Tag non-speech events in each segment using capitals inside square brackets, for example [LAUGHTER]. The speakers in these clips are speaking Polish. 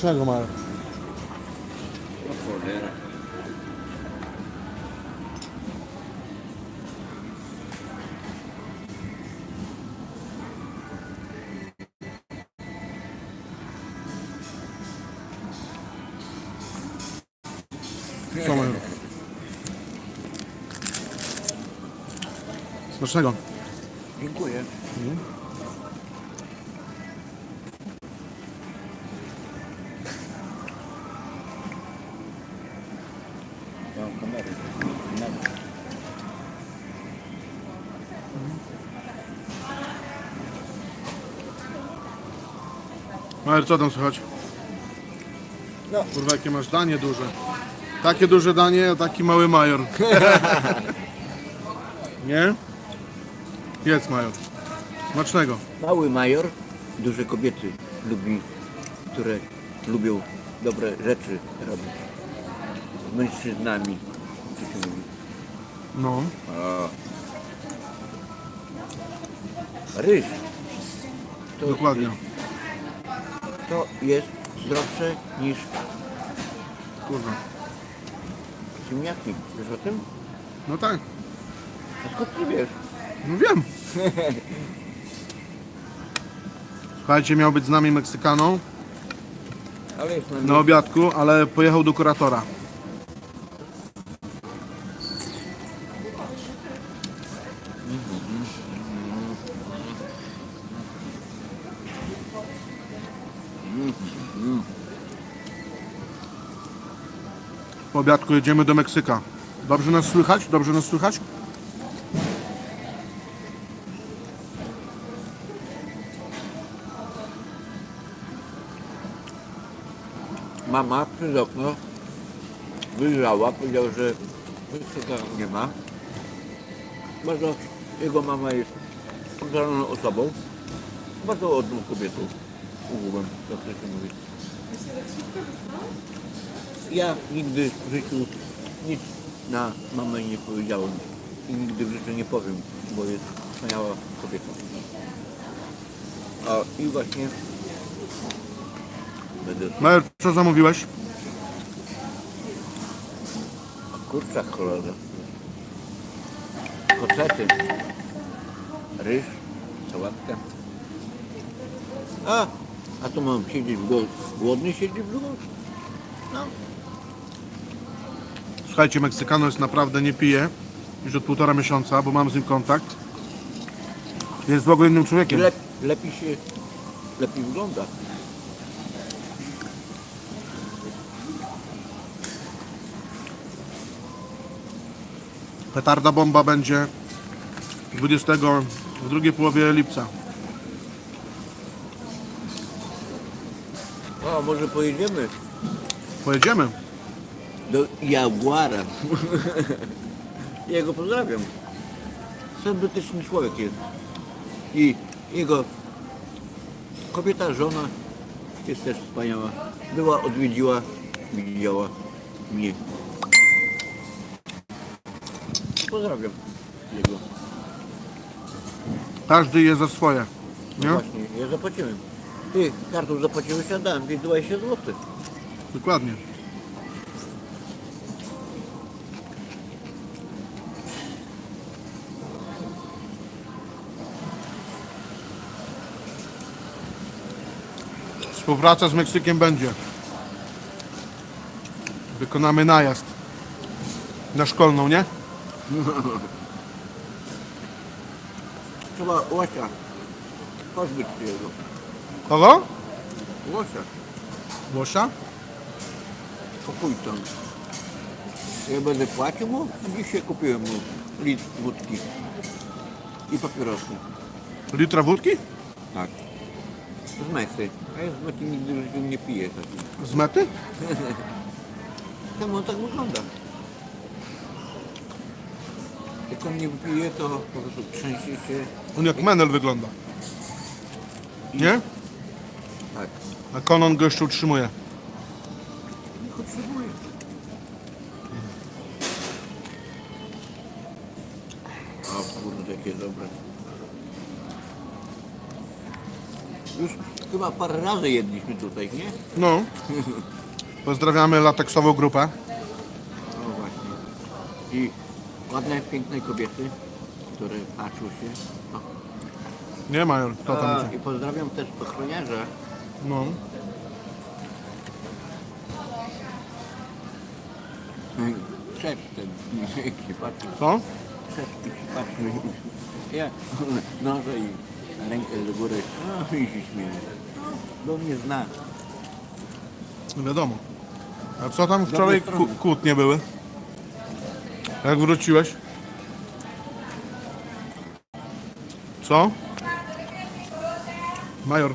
Czego mają? O cholera. Co mają? Smacznego. Dziękuję. Mam Majer, co tam słychać? No. Kurwa, jakie masz danie duże. Takie duże danie, a taki mały major. [LAUGHS] Nie? Jedz major. Smacznego. Mały major, duże kobiety lubi, które lubią dobre rzeczy robić. Z mężczyznami. Co się mówi? No. O. Ryż. To, Dokładnie. To jest zdrowsze niż Kurwa. ziemniaki. Wiesz o tym? No tak. A skąd ty wiesz? No wiem. Słuchajcie, miał być z nami Meksykaną Ale jest na na obiadku, ale pojechał do kuratora. Po obiadku jedziemy do Meksyka. Dobrze nas słychać? Dobrze nas słychać? Mama przez okno wyjrzała, powiedział, że Meksyka nie ma. Bardzo jego mama jest kulturalną osobą, bardzo ładną kobietą. Ogółem, jak to się mówi. Ja nigdy w życiu nic na mamę nie powiedziałem i nigdy w życiu nie powiem, bo jest wspaniała kobieta. A i właśnie będę Majer, co zamówiłeś? Kurczak cholera. Kotlety. Ryż. Sałatka. A, a to mam siedzieć w głodny, głodny siedzieć w głodny? No. Słuchajcie, Meksykano jest naprawdę nie pije już od półtora miesiąca, bo mam z nim kontakt. Jest w ogóle innym człowiekiem. Lep, lepiej się, lepiej wygląda. Petarda bomba będzie 20 w drugiej połowie lipca. O, może pojedziemy Pojedziemy. do Jaguara. [LAUGHS] Jego pozdrawiam. Sympatyczny człowiek jest. I jego kobieta, żona jest też wspaniała. Była, odwiedziła, widziała mnie. Pozdrawiam jego. Każdy je za swoje. No Nie? właśnie, ja zapłaciłem. Ty, kartą zapłaciłeś, a dałem 20 zł. Dokładnie. Współpraca z Meksykiem będzie. Wykonamy najazd. Na szkolną, nie? Trzeba łosia. Pozbyć się jego. Kogo? Łosia. Łosia? Pokój tam. Ja będę płacił mu, dzisiaj kupiłem mu litr wódki i papierosy. Litra wódki? Tak. Z mesy. A ja z mety nigdy w życiu nie piję takiej. Z mety? [LAUGHS] Czemu on tak wygląda? Jak on nie wypije, to po prostu trzęsie się. On jak menel wygląda. Nie? A Konon go jeszcze utrzymuje. Nie potrzebuje. O kurde, jakie dobre. Już chyba parę razy jedliśmy tutaj, nie? No. Pozdrawiamy lateksową grupę. No właśnie. I ładne, piękne kobiety, które patrzą się. O. Nie Major, kto tam A, idzie? I pozdrawiam też ochroniarza. No. Szeptem się patrzy. Co? Szeptem się patrzy. Ja noże i rękę do góry. No i się śmieje. No, do mnie zna. No Wiadomo. A co tam wczoraj ku- kłótnie były? Jak wróciłeś? Co? Major,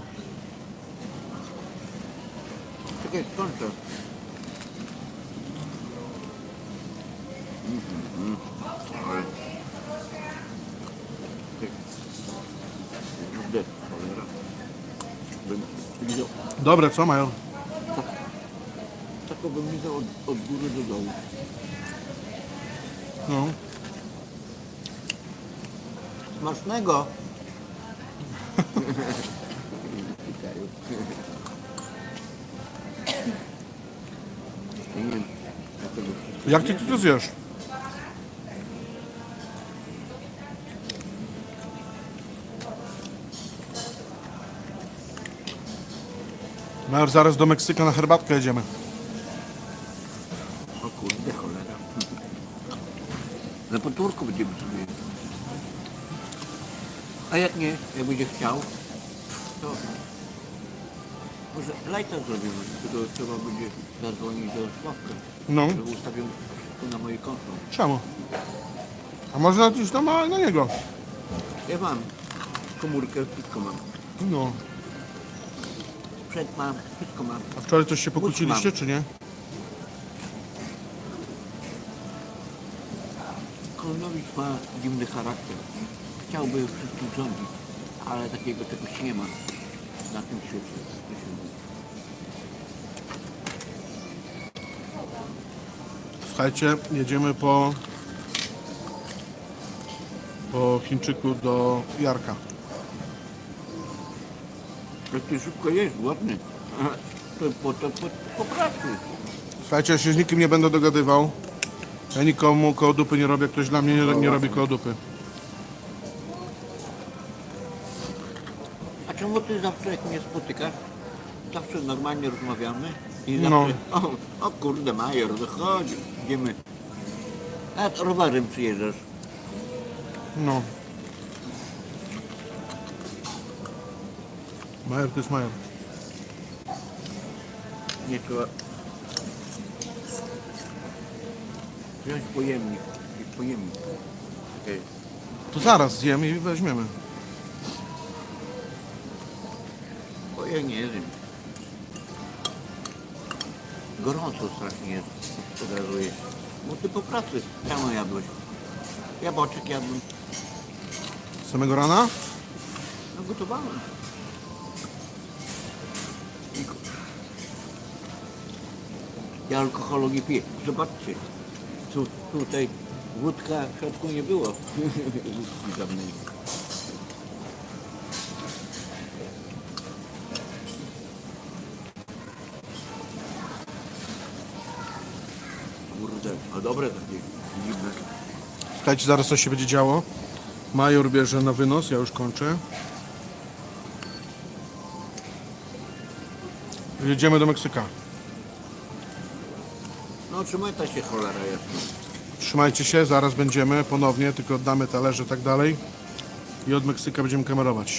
Czekaj, skończę. Mhm, lizał, dobre co Major? taką bym lizał od, od góry do dołu. No. Smacznego! [LAUGHS] Jak ty to zjesz? Major, zaraz do Meksyka na herbatkę jedziemy. O kurde, cholera. Na podwórku będziemy sobie. A jak nie, jak będzie chciał, to może lajta zrobimy, tylko trzeba będzie zadzwonić do Sławka, No, żeby ustawił wszystko na moje konto. czemu? A można iść tam na, na niego? Ja mam komórkę, wszystko mam. No. Sprzęt mam, wszystko mam. A wczoraj coś się pokłóciliście, czy nie? Kononowicz ma dziwny charakter. Chciałby wszystkim rządzić, ale takiego czegoś nie ma na tym świecie. To. Słuchajcie, jedziemy po po Chińczyku do Jarka. Ty szybko jest, ładny. To po, to po, po pracy. Słuchajcie, ja się z nikim nie będę dogadywał. Ja nikomu koło dupy nie robię, ktoś dla mnie nie, nie robi koło dupy. Czemu ty zawsze jak mnie spotykasz, zawsze normalnie rozmawiamy i No. zawsze, o, o kurde Major, wychodzi, idziemy. A z rowerem przyjeżdżasz. No. Majer to jest Majer. Nie trzeba wziąć pojemnik. Pojemnik. Okej. To zaraz zjemy i weźmiemy. Ja nie wiem. Gorąco strasznie jest od razu jest. Bo ty po pracy rano jadłeś. Ja boczek jadłem. Z samego rana? No gotowałem. I ko- Ja alkoholu nie piję. Zobaczcie. Tu, tutaj wódka w środku nie było. [LAUGHS] Wódki żadnej. Kurde, a dobre takie dziwne. Słuchajcie, zaraz coś się będzie działo. Major bierze na wynos, ja już kończę. Jedziemy do Meksyka. No trzymaj ta się cholera jasna. Trzymajcie się, zaraz będziemy ponownie, tylko oddamy talerze i tak dalej. I od Meksyka będziemy kamerować.